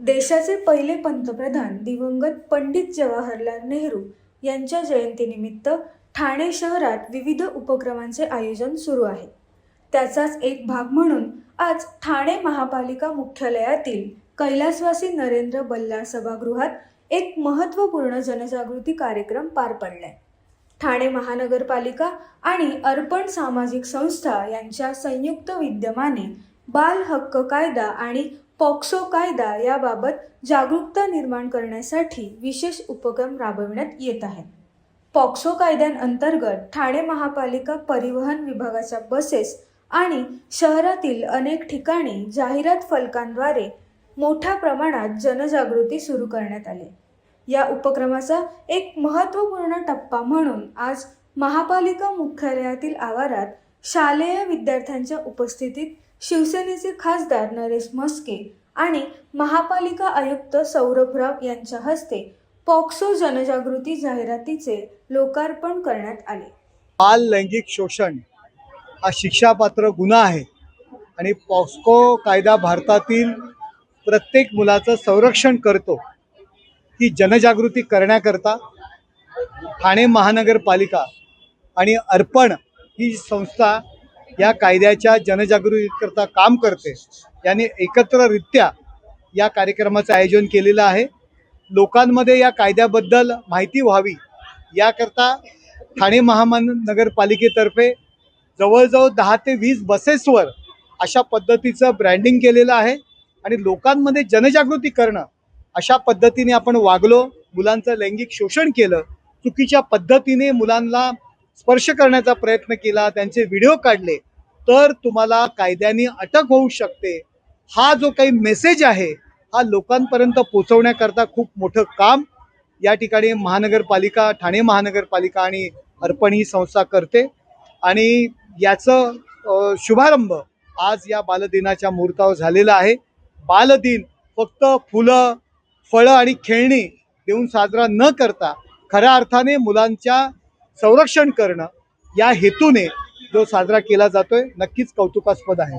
देशाचे पहिले पंतप्रधान दिवंगत पंडित जवाहरलाल नेहरू यांच्या जयंतीनिमित्त ठाणे शहरात विविध उपक्रमांचे आयोजन सुरू आहे. त्याचाच एक भाग म्हणून आज ठाणे महापालिका मुख्यालयातील कैलासवासी नरेंद्र बल्लाळ सभागृहात एक महत्त्वपूर्ण जनजागृती कार्यक्रम पार पडलाय. ठाणे महानगरपालिका आणि अर्पण सामाजिक संस्था यांच्या संयुक्त विद्यमाने बाल हक्क कायदा आणि पॉक्सो कायदा याबाबत जागरूकता निर्माण करण्यासाठी विशेष उपक्रम राबविण्यात येत आहेत. पॉक्सो कायद्यांअंतर्गत ठाणे महापालिका परिवहन विभागाच्या बसेस आणि शहरातील अनेक ठिकाणी जाहिरात फलकांद्वारे मोठ्या प्रमाणात जनजागृती सुरू करण्यात आली. या उपक्रमाचा एक महत्त्वपूर्ण टप्पा म्हणून आज महापालिका मुख्यालयातील आवारात शालेय विद्यार्थ्यांच्या उपस्थितीत शिवसेनेचे खासदार नरेश म्हस्के आणि महापालिका आयुक्त सौरभराव यांच्या हस्ते पॉक्सो जनजागृती जाहिरातीचे लोकार्पण करण्यात आले. बाल लैंगिक शोषण हा शिक्षापात्र गुन्हा आहे आणि पॉस्को कायदा भारतातील प्रत्येक मुलाचं संरक्षण करतो ही जनजागृती करण्याकरता ठाणे महानगरपालिका आणि अर्पण ही संस्था या कायद्याच्या जनजागृतीकरता काम करते. याने एकत्ररित्या या कार्यक्रमाचं आयोजन केलेलं आहे. लोकांमध्ये या कायद्याबद्दल माहिती व्हावी. याकरता ठाणे महानगरपालिकेतर्फे जवळजवळ दहा ते वीस बसेसवर अशा पद्धतीचं ब्रँडिंग केलेलं आहे आणि लोकांमध्ये जनजागृती करणं अशा पद्धतीने आपण वागलो मुलांचं लैंगिक शोषण केलं चुकीच्या पद्धतीने मुलांना स्पर्श करण्याचा प्रयत्न केला त्यांचे व्हिडिओ काढले तर तुम्हाला कायद्याने अटक होऊ शकते. हा जो काही मेसेज आहे हा लोकांपर्यंत पोहोचवण्याकरता खूप मोठं काम या ठिकाणी महानगरपालिका ठाणे महानगरपालिका आणि अर्पण ही संस्था करते. आणि याचं शुभारंभ आज या बालदिनाच्या मुहूर्तावर झालेला आहे. बालदिन फक्त फुलं फळं आणि खेळणी देऊन साजरा न करता खऱ्या अर्थाने मुलांच्या संरक्षण करणं या हेतूने जो साजरा केला जातोय नक्कीच कौतुकास्पद आहे.